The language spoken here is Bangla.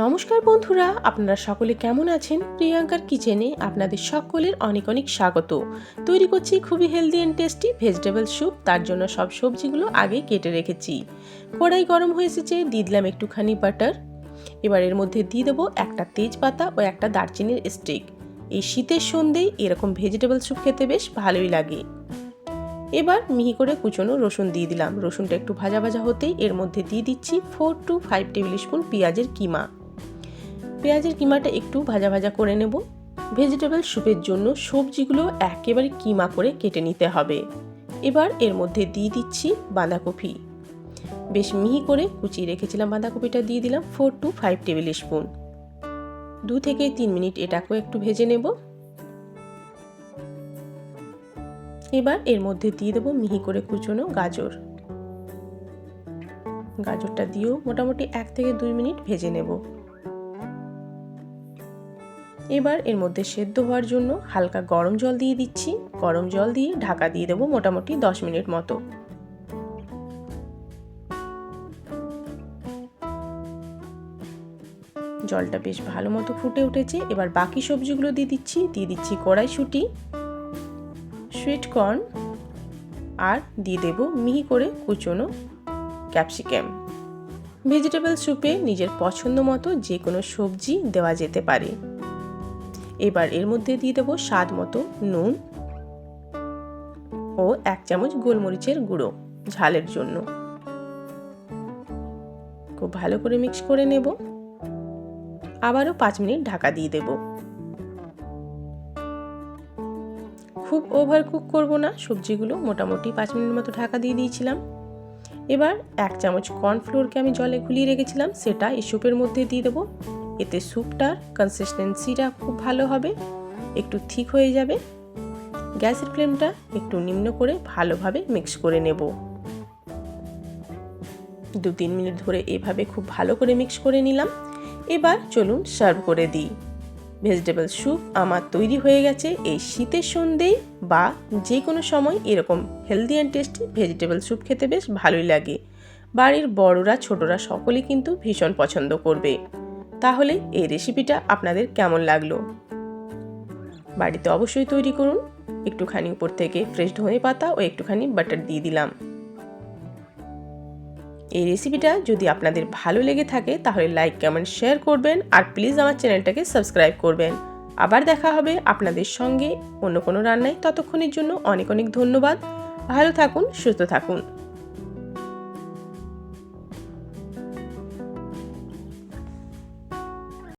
নমস্কার বন্ধুরা, আপনারা সকলে কেমন আছেন? প্রিয়াঙ্কার কিচেনে আপনাদের সকলের অনেক অনেক স্বাগত। তৈরি করছি খুবই healthy and tasty vegetable soup তার জন্য সব সবজিগুলো আগে কেটে রেখেছি। কড়াই গরম হয়ে এসেছে, দিয়ে দিলাম একটুখানি বাটার এবার এর মধ্যে দিয়ে দেবো একটা তেজপাতা ও একটা দারচিনির স্টিক এই শীতের সন্ধ্যেই এরকম ভেজিটেবল স্যুপ খেতে বেশ ভালোই লাগে। এবার মিহি করে কুচনো রসুন দিয়ে দিলাম। রসুনটা একটু ভাজা ভাজা হতেই এর মধ্যে দিয়ে দিচ্ছি four to five tablespoon পেঁয়াজের কিমা। পেঁয়াজের কিমাটা একটু ভাজা ভাজা করে নেব। ভেজিটেবল স্যুপের জন্য সবজিগুলো একেবারে কিমা করে কেটে নিতে হবে। এবার এর মধ্যে দিয়ে দিচ্ছি বাঁধাকপি। বেশ মিহি করে কুচিয়ে রেখেছিলাম বাঁধাকপিটা, দিয়ে দিলাম four to five tablespoon দু থেকে তিন মিনিট এটাকেও একটু ভেজে নেব। এবার এর মধ্যে দিয়ে দেবো মিহি করে কুচোনো গাজর। গাজরটা দিয়েও মোটামুটি এক থেকে দুই মিনিট ভেজে নেব। এবার এর মধ্যে সেদ্ধ হওয়ার জন্য হালকা গরম জল দিয়ে দিচ্ছি। গরম জল দিয়ে ঢাকা দিয়ে দেবো মোটামুটি দশ মিনিট মতো। জলটা বেশ ভালো মতো ফুটে উঠেছে। এবার বাকি সবজিগুলো দিয়ে দিচ্ছি। দিয়ে দিচ্ছি কড়াইশুঁটি সুইট কর্ন আর দিয়ে দেব মিহি করে কুচোনো ক্যাপসিকাম ভেজিটেবল স্যুপে নিজের পছন্দ মতো যে কোনো সবজি দেওয়া যেতে পারে। এবার এর মধ্যে দিয়ে দেবো স্বাদ মতো নুন ও এক চামচ গোলমরিচের গুঁড়ো ঝালের জন্য। খুব ভালো করে মিক্স করে নেব। আবারও পাঁচ মিনিট ঢাকা দিয়ে দেব। খুব ওভার কুক করব না, সবজিগুলো মোটামুটি পাঁচ মিনিট মতো ঢাকা দিয়ে দিয়েছিলাম। এবার এক চামচ কর্নফ্লোরকে আমি জলে গুলিয়ে রেখেছিলাম, সেটা এই স্যুপের মধ্যে দিয়ে দেবো। এতে স্যুপটার কনসিস্টেন্সিটা খুব ভালো হবে, একটু ঠিক হয়ে যাবে। গ্যাসের ফ্লেমটা একটু নিম্ন করে ভালোভাবে মিক্স করে নেব। দু তিন মিনিট ধরে এভাবে খুব ভালো করে মিক্স করে নিলাম। এবার চলুন সার্ভ করে দিই। ভেজিটেবল স্যুপ আমার তৈরি হয়ে গেছে এই শীতের সন্ধ্যেই বা যে কোনো সময় এরকম healthy and tasty vegetable soup খেতে বেশ ভালোই লাগে। বাড়ির বড়রা, ছোটরা সকলেই কিন্তু ভীষণ পছন্দ করবে। তাহলে এই রেসিপিটা আপনাদের কেমন লাগল? বাড়িতে অবশ্যই তৈরি করুন। একটুখানি উপর থেকে ফ্রেশ ধনে পাতা ও একটুখানি বাটার দিয়ে দিলাম। এই রেসিপিটা যদি আপনাদের ভালো লেগে থাকে, তাহলে লাইক কমেন্ট শেয়ার করবেন আর প্লিজ আমার চ্যানেলটাকে সাবস্ক্রাইব করবেন। আবার দেখা হবে আপনাদের সঙ্গে অন্য কোনো রান্নায়। ততক্ষণের জন্য অনেক অনেক ধন্যবাদ। ভালো থাকুন, সুস্থ থাকুন।